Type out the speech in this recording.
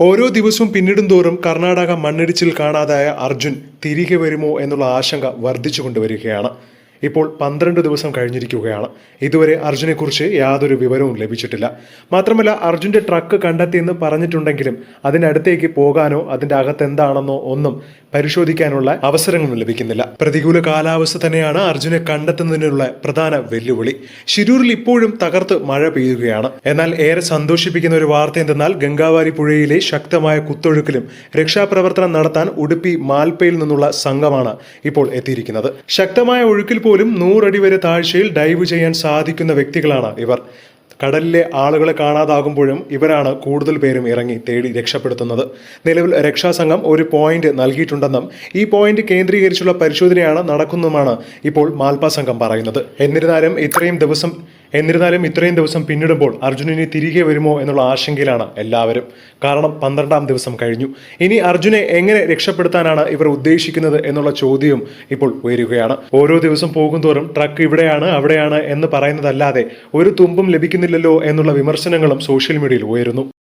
ഓരോ ദിവസവും പിന്നിടും തോറും കർണാടക മണ്ണിടിച്ചിൽ കാണാതായ അർജുൻ തിരികെ വരുമോ എന്നുള്ള ആശങ്ക വർദ്ധിച്ചു വർദ്ധിച്ചുകൊണ്ടുവരികയാണ് ഇപ്പോൾ പന്ത്രണ്ട് ദിവസം കഴിഞ്ഞിരിക്കുകയാണ്. ഇതുവരെ അർജുനെക്കുറിച്ച് യാതൊരു വിവരവും ലഭിച്ചിട്ടില്ല. മാത്രമല്ല അർജുന്റെ ട്രക്ക് കണ്ടെത്തിയെന്ന് പറഞ്ഞിട്ടുണ്ടെങ്കിലും അതിനടുത്തേക്ക് പോകാനോ അതിന്റെ അകത്ത് എന്താണെന്നോ ഒന്നും പരിശോധിക്കാനുള്ള അവസരങ്ങളും ലഭിക്കുന്നില്ല. പ്രതികൂല കാലാവസ്ഥ തന്നെയാണ് അർജുനെ കണ്ടെത്തുന്നതിനുള്ള പ്രധാന വെല്ലുവിളി. ശിരൂരിൽ ഇപ്പോഴും തകർത്ത് മഴ പെയ്യുകയാണ്. എന്നാൽ ഏറെ സന്തോഷിപ്പിക്കുന്ന ഒരു വാർത്ത എന്തെന്നാൽ ഗംഗാവാരി പുഴയിലെ ശക്തമായ കുത്തൊഴുക്കിലും രക്ഷാപ്രവർത്തനം നടത്താൻ ഉടുപ്പി മാൽപ്പയിൽ നിന്നുള്ള സംഘമാണ് ഇപ്പോൾ എത്തിയിരിക്കുന്നത്. ശക്തമായ ഒഴുക്കിൽ പോലും നൂറടി വരെ താഴ്ചയിൽ ഡൈവ് ചെയ്യാൻ സാധിക്കുന്ന വ്യക്തികളാണ് ഇവർ. കടലിലെ ആളുകളെ കാണാതാകുമ്പോഴും ഇവരാണ് കൂടുതൽ പേരും ഇറങ്ങി തേടി രക്ഷപ്പെടുത്തുന്നത്. നിലവിൽ രക്ഷാസംഘം ഒരു പോയിന്റ് നൽകിയിട്ടുണ്ടെന്നും ഈ പോയിന്റ് കേന്ദ്രീകരിച്ചുള്ള പരിശോധനയാണ് നടക്കുന്നതുമാണ് ഇപ്പോൾ മാൽപ്പ സംഘം പറയുന്നത്. എന്നിരുന്നാലും ഇത്രയും ദിവസം എന്നിരുന്നാലും ഇത്രയും ദിവസം പിന്നിടുമ്പോൾ അർജുനന് തിരികെ വരുമോ എന്നുള്ള ആശങ്കയിലാണ് എല്ലാവരും. കാരണം പന്ത്രണ്ടാം ദിവസം കഴിഞ്ഞു. ഇനി അർജുനെ എങ്ങനെ രക്ഷപ്പെടുത്താനാണ് ഇവർ ഉദ്ദേശിക്കുന്നത് എന്നുള്ള ചോദ്യവും ഇപ്പോൾ ഉയരുകയാണ്. ഓരോ ദിവസം പോകുന്തോറും ട്രക്ക് ഇവിടെയാണ് അവിടെയാണ് എന്ന് പറയുന്നതല്ലാതെ ഒരു തുമ്പും ലഭിക്കുന്നില്ലല്ലോ എന്നുള്ള വിമർശനങ്ങളും സോഷ്യൽ മീഡിയയിൽ ഉയരുന്നു.